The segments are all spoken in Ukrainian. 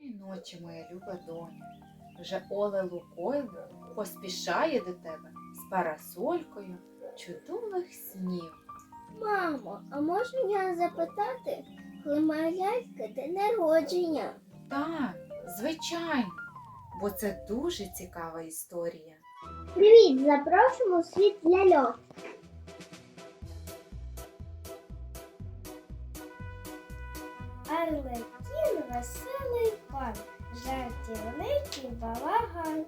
Ночі, моя люба доня, вже Оле Лукойло поспішає до тебе з парасолькою чудових снів. Мамо, а можу я запитати, коли моя лялька день народження? Так, звичайно, бо це дуже цікава історія. Привіт, запрошуємо у світ ляльок. Арлекін веселий пан, жартівничий балаган.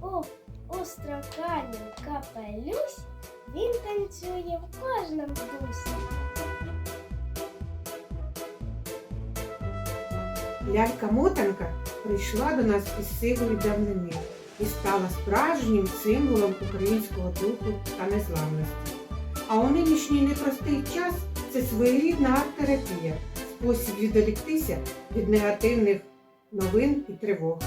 У, строканім капелюсь він танцює в кожному дусі. Лялька-мотанка прийшла до нас із сивої давнини і стала справжнім символом українського духу та незламності. А у нинішній непростий час це своєрідна арт-терапія, спосіб відволіктися від негативних новин і тривог.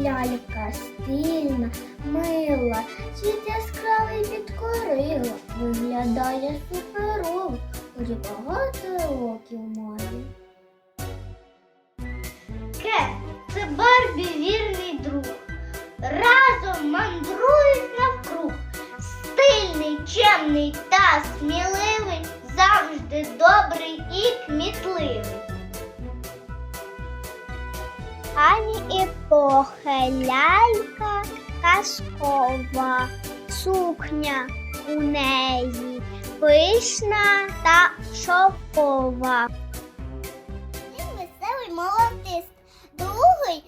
Лялька стильна, мила, світ яскравий підкорила, виглядає суперово, хоч багато років має. Ке, це Барбі вірний друг. Разом мандрують навкруг. Стильний, чемний та сміливий, завжди добрий і кмітливий. Лялька казкова, сукня у неї пишна та шовкова. Він веселий молодист, другий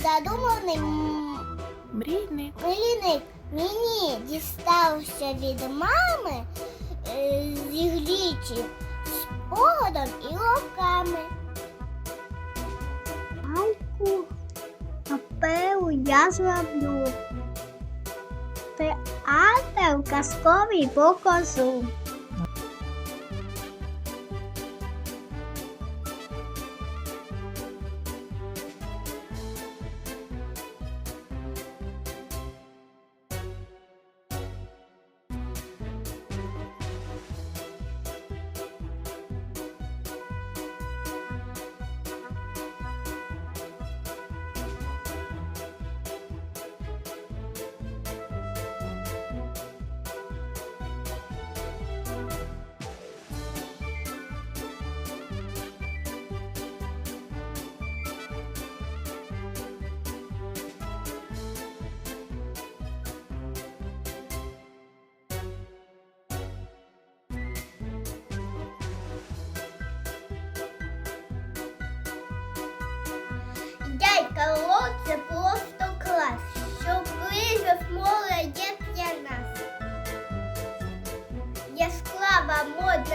задуманий Мрійник. мрійник. Мені дістався від мами е, з погодом і роками. Я зроблю. Театр казковий покажу.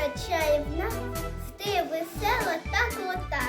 Чарівна, ти весела та крута.